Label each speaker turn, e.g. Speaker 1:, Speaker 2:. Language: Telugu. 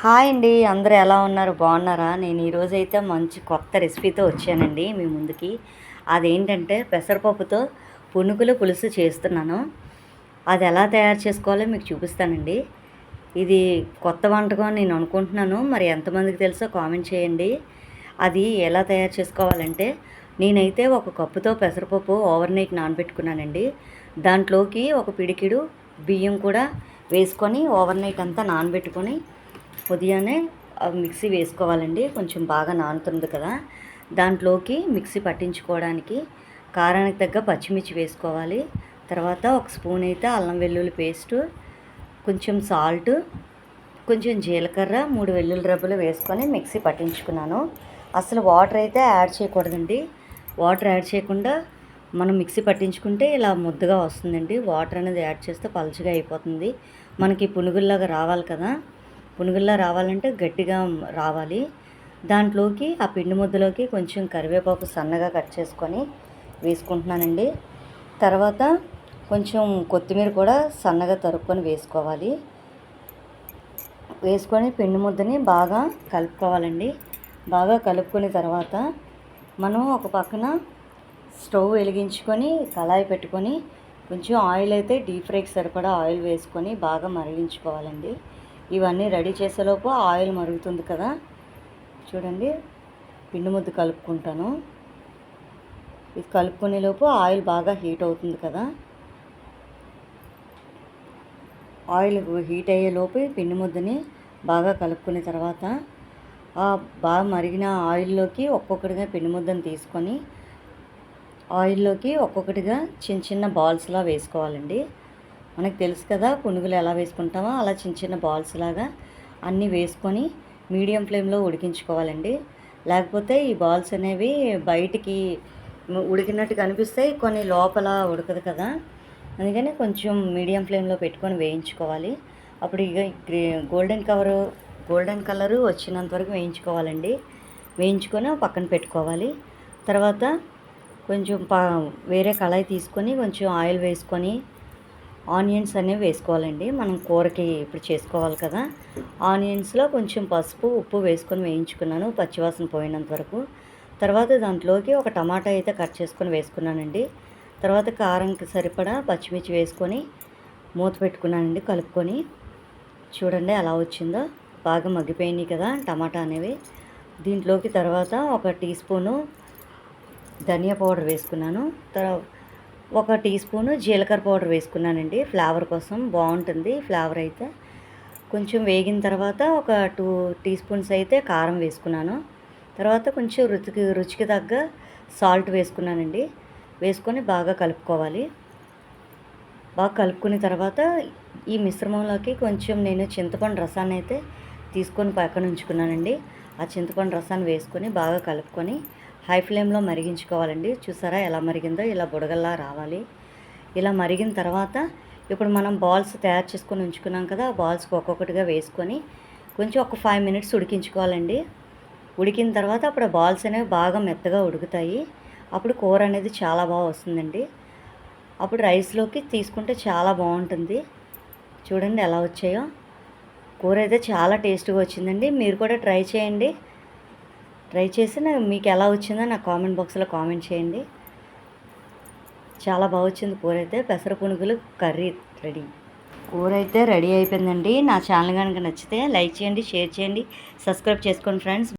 Speaker 1: హాయ్ అండి అందరూ ఎలా ఉన్నారు? బాగున్నారా? నేను ఈరోజైతే మంచి కొత్త రెసిపీతో వచ్చానండి మీ ముందుకి. అదేంటంటే పెసరపప్పుతో పునుగుల పులుసు చేస్తున్నాను. అది ఎలా తయారు చేసుకోవాలో మీకు చూపిస్తానండి. ఇది కొత్త వంటకం నేను అనుకుంటున్నాను. మరి ఎంతమందికి తెలుసో కామెంట్ చేయండి. అది ఎలా తయారు చేసుకోవాలంటే నేనైతే ఒక కప్పుతో పెసరపప్పు ఓవర్ నైట్ నానబెట్టుకున్నానండి. దాంట్లోకి ఒక పిడికిడు బియ్యం కూడా వేసుకొని ఓవర్ నైట్ అంతా నానబెట్టుకొని ఉదయాన్నే మిక్సీ వేసుకోవాలండి. కొంచెం బాగా నానుతుంది కదా. దాంట్లోకి మిక్సీ పట్టించుకోవడానికి కారానికి తగ్గ పచ్చిమిర్చి వేసుకోవాలి. తర్వాత ఒక స్పూన్ అయితే అల్లం వెల్లుల్లి పేస్టు కొంచెం సాల్ట్ కొంచెం జీలకర్ర మూడు వెల్లుల్లి రబ్బలు వేసుకొని మిక్సీ పట్టించుకున్నాను. అసలు వాటర్ అయితే యాడ్ చేయకూడదండి. వాటర్ యాడ్ చేయకుండా మనం మిక్సీ పట్టించుకుంటే ఇలా ముద్దగా వస్తుందండి. వాటర్ అనేది యాడ్ చేస్తే పలుచగా అయిపోతుంది. మనకి పునుగుల్లాగా రావాలి కదా. పునుగుల్లా రావాలంటే గట్టిగా రావాలి. దాంట్లోకి ఆ పిండి ముద్దలోకి కొంచెం కరివేపాకు సన్నగా కట్ చేసుకొని వేసుకుంటున్నానండి. తర్వాత కొంచెం కొత్తిమీర కూడా సన్నగా తరుక్కొని వేసుకోవాలి. వేసుకొని పిండి ముద్దని బాగా కలుపుకోవాలండి. బాగా కలుపుకున్న తర్వాత మనం ఒక పక్కన స్టవ్ వెలిగించుకొని కళాయి పెట్టుకొని కొంచెం ఆయిల్ అయితే డీప్ ఫ్రైకి సరిపడా ఆయిల్ వేసుకొని బాగా మరిగించుకోవాలండి. ఇవన్నీ రెడీ చేసేలోపు ఆయిల్ మరుగుతుంది కదా. చూడండి పిండి ముద్ద కలుపుకుంటాను. ఇది కలుపుకునేలోపు ఆయిల్ బాగా హీట్ అవుతుంది కదా. ఆయిల్ హీట్ అయ్యేలోపు పిండి ముద్దని బాగా కలుపుకునే తర్వాత బాగా మరిగిన ఆయిల్లోకి ఒక్కొక్కటిగా పిండి ముద్దను తీసుకొని ఆయిల్లోకి ఒక్కొక్కటిగా చిన్న చిన్న బాల్స్లా వేసుకోవాలండి. మనకు తెలుసు కదా పునుగులు ఎలా వేసుకుంటామో అలా చిన్న చిన్న బాల్స్ లాగా అన్నీ వేసుకొని మీడియం ఫ్లేమ్లో ఉడికించుకోవాలండి. లేకపోతే ఈ బాల్స్ అనేవి బయటికి ఉడికినట్టు కనిపిస్తాయి కొన్ని లోపల ఉడకదు కదా. అందుకని కొంచెం మీడియం ఫ్లేమ్లో పెట్టుకొని వేయించుకోవాలి. అప్పుడు ఇక గోల్డెన్ కవరు గోల్డెన్ కలరు వచ్చినంత వరకు వేయించుకోవాలండి. వేయించుకొని పక్కన పెట్టుకోవాలి. తర్వాత కొంచెం పా వేరే కళాయి తీసుకొని కొంచెం ఆయిల్ వేసుకొని ఆనియన్స్ అనేవి వేసుకోవాలండి. మనం కూరకి ఇప్పుడు చేసుకోవాలి కదా. ఆనియన్స్లో కొంచెం పసుపు ఉప్పు వేసుకొని వేయించుకున్నాను పచ్చివాసన పోయినంత వరకు. తర్వాత దాంట్లోకి ఒక టమాటా అయితే కట్ చేసుకొని వేసుకున్నానండి. తర్వాత కారంకి సరిపడా పచ్చిమిర్చి వేసుకొని మూత పెట్టుకున్నానండి కలుపుకొని. చూడండి ఎలా వచ్చిందో. బాగా మగ్గిపోయినాయి కదా టమాటా అనేవి. దీంట్లోకి తర్వాత ఒక టీ స్పూను ధనియా పౌడర్ వేసుకున్నాను. తర్వాత ఒక టీ స్పూను జీలకర్ర పౌడర్ వేసుకున్నానండి. ఫ్లేవర్ కోసం బాగుంటుంది ఫ్లేవర్ అయితే. కొంచెం వేగిన తర్వాత ఒక టూ టీ స్పూన్స్ అయితే కారం వేసుకున్నాను. తర్వాత కొంచెం రుచికి రుచికి తగ్గ సాల్ట్ వేసుకున్నానండి. వేసుకొని బాగా కలుపుకోవాలి. బాగా కలుపుకున్న తర్వాత ఈ మిశ్రమంలోకి కొంచెం నేను చింతపండు రసాన్ని అయితే తీసుకొని పక్కన ఉంచుకున్నానండి. ఆ చింతపండు రసాన్ని వేసుకొని బాగా కలుపుకొని హై ఫ్లేమ్లో మరిగించుకోవాలండి. చూసారా ఎలా మరిగిందో? ఇలా బుడగల్లా రావాలి. ఇలా మరిగిన తర్వాత ఇప్పుడు మనం బాల్స్ తయారు చేసుకొని ఉంచుకున్నాం కదా ఆ బాల్స్కి ఒక్కొక్కటిగా వేసుకొని కొంచెం ఒక ఫైవ్ మినిట్స్ ఉడికించుకోవాలండి. ఉడికిన తర్వాత అప్పుడు బాల్స్ అనేవి బాగా మెత్తగా ఉడుకుతాయి. అప్పుడు కూర అనేది చాలా బాగా వస్తుందండి. అప్పుడు రైస్లోకి తీసుకుంటే చాలా బాగుంటుంది. చూడండి ఎలా వచ్చాయో. కూర అయితే చాలా టేస్ట్గా వచ్చిందండి. మీరు కూడా ట్రై చేయండి. ట్రై చేసి నాకు మీకు ఎలా వచ్చిందో నాకు కామెంట్ బాక్స్లో కామెంట్ చేయండి. చాలా బాగా వచ్చింది కూర అయితే. పెసర పునుగులు కర్రీ రెడీ. కూర అయితే రెడీ అయిపోయిందండి. నా ఛానల్ కనుక నచ్చితే లైక్ చేయండి షేర్ చేయండి సబ్స్క్రైబ్ చేసుకోండి ఫ్రెండ్స్.